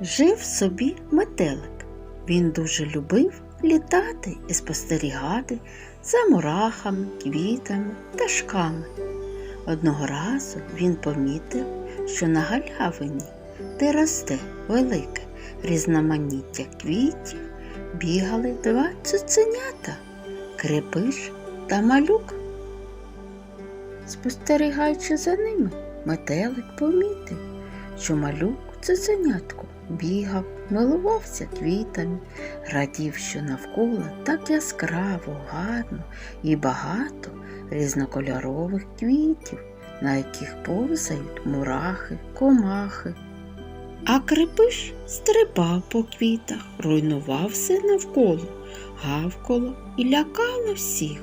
Жив собі метелик. Він дуже любив літати і спостерігати за мурахами, квітами, пташками. Одного разу він помітив, що на галявині, де росте велике різноманіття квітів, бігали два цуценята крепиш та малюк. Спостерігаючи за ними, метелик помітив, що малюк цуценятко бігав, милувався квітами, радів, що навколо так яскраво, гарно і багато різнокольорових квітів, на яких повзають мурахи, комахи. А крепиш стрибав по квітах, руйнував все навколо, гавкало і лякало всіх.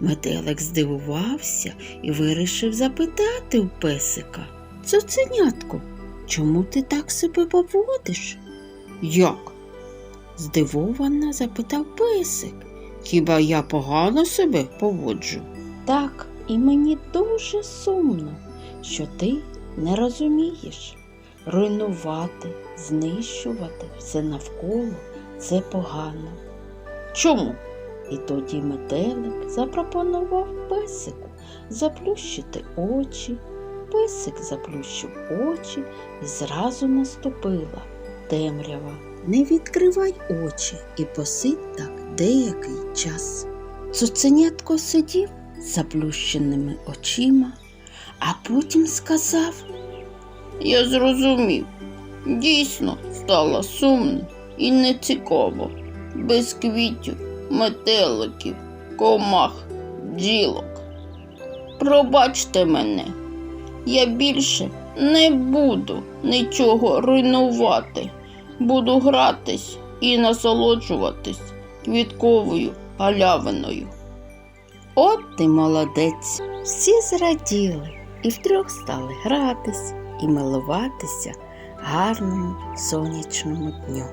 Метелик здивувався і вирішив запитати у песика. Цуценятко, чому ти так себе поводиш? Як? здивовано запитав песик. Хіба я погано себе поводжу? Так, і мені дуже сумно, що ти не розумієш. Руйнувати, знищувати все навколо це погано. Чому? І тоді метелик запропонував песику заплющити очі. Песик заплющив очі і зразу наступила темрява. Не відкривай очі і посидь так деякий час. Цуценятко сидів з заплющеними очима, а потім сказав Я зрозумів, дійсно стало сумно і нецікаво, без квітів, метеликів, комах, бджілок. Пробачте мене, я більше не буду нічого руйнувати. Буду гратись і насолоджуватись квітковою галявиною. От ти молодець! Всі зраділи і втрьох стали гратись і милуватися гарному сонячному дню.